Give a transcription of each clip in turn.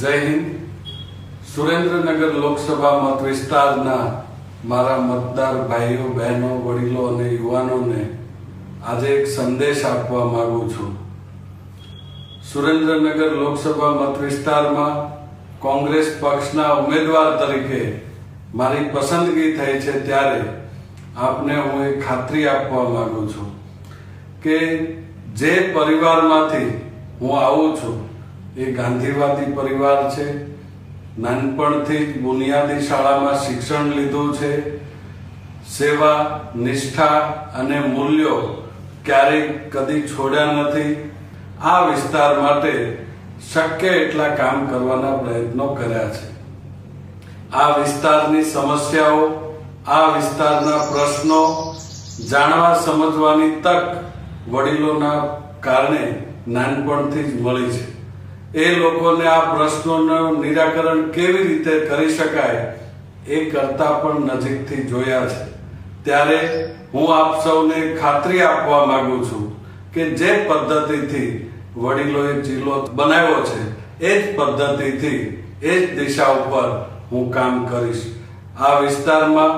જય હિન્દ. સુરેન્દ્રનગર લોકસભા મત વિસ્તારના મારા મતદાર ભાઈઓ, બહેનો, વડીલો અને યુવાનોને આજે એક સંદેશ આપવા માંગુ છું. સુરેન્દ્રનગર લોકસભા મત વિસ્તારમાં કોંગ્રેસ પક્ષના ઉમેદવાર તરીકે મારી પસંદગી થઈ છે ત્યારે આપને હું એ ખાતરી આપવા માંગુ છું કે જે પરિવારમાંથી હું આવું છું એ ગાંધીવાદી પરિવાર છે. નાનપણથી જ બુનિયાદી શાળામાં શિક્ષણ લીધું છે. સેવા, નિષ્ઠા અને મૂલ્યો ક્યારેય કદી છોડ્યા નથી. આ વિસ્તાર માટે શક્ય એટલા કામ કરવાના પ્રયત્નો કર્યા છે. આ વિસ્તારની સમસ્યાઓ, આ વિસ્તારના પ્રશ્નો જાણવા સમજવાની તક વડીલોના કારણે નાનપણથી જ મળી છે. એ લોકોને આ પ્રશ્નોનું નિરાકરણ કેવી રીતે કરી શકાય એ કરતા પણ નજીકથી જોયા છે. ત્યારે હું આપ સૌને ખાતરી આપવા માંગુ છું કે જે પદ્ધતિથી વડીલોએ જિલ્લો બનાવ્યો છે, એ જ પદ્ધતિથી, એ જ દિશા ઉપર હું કામ કરીશ. આ વિસ્તારમાં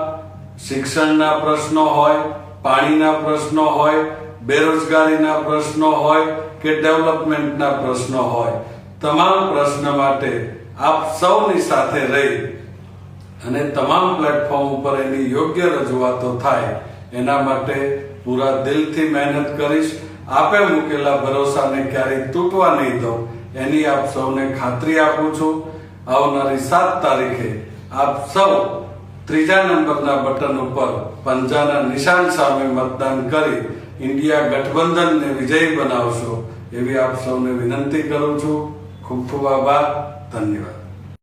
શિક્ષણના પ્રશ્નો હોય, પાણીના પ્રશ્નો હોય, બેરોજગારીના પ્રશ્નો હોય કે ડેવલપમેન્ટના પ્રશ્નો હોય તમામ પ્રશ્ન માટે આપ સૌની સાથે રહી અને તમામ પ્લેટફોર્મ ઉપર એની યોગ્ય રજૂઆતો થાય, એના માટે પૂરા દિલથી મહેનત કરીશ. આપે મૂકેલા ભરોસાને ક્યારેય તૂટવા નહીં દો. એની આપ સૌને ખાતરી આપું છું. આવનારી સાત તારીખે આપ સૌ ત્રીજા નંબરના બટન ઉપર પંજાના નિશાન સામે મતદાન કરી ઇન્ડિયા ગઠબંધનને વિજયી બનાવશો, એવી આપ સૌને વિનંતી કરું છું. खूप खूप आभार. धन्यवाद.